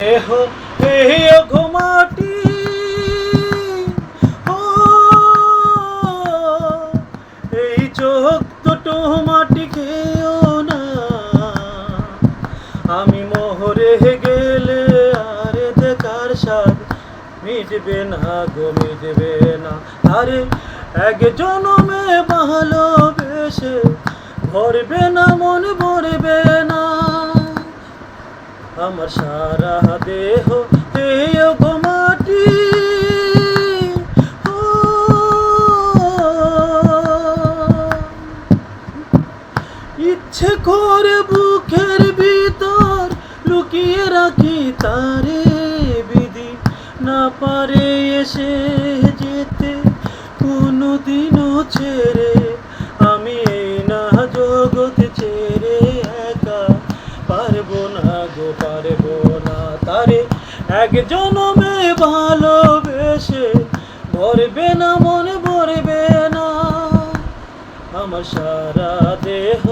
দেহ এই ঘুমাটি। এই চোখ দুটো মাটি খেও না। আমি মোহরে গেলে আর দেখার স্বাদ মিটবে না গো, মিটবে না। আরে এক জনমে ভালোবেসে ভরবে না মন ভরবে আমার সারা দেহ মাটি। ইচ্ছে করে বুকের ভিতর লুকিয়ে রাখি তারে বিধি। না পারে এসে যেতে কোনোদিনও ছেড়ে এক জনমে ভালোবেসে ভরবে না মন ভরবে না। আমার সারা দেহ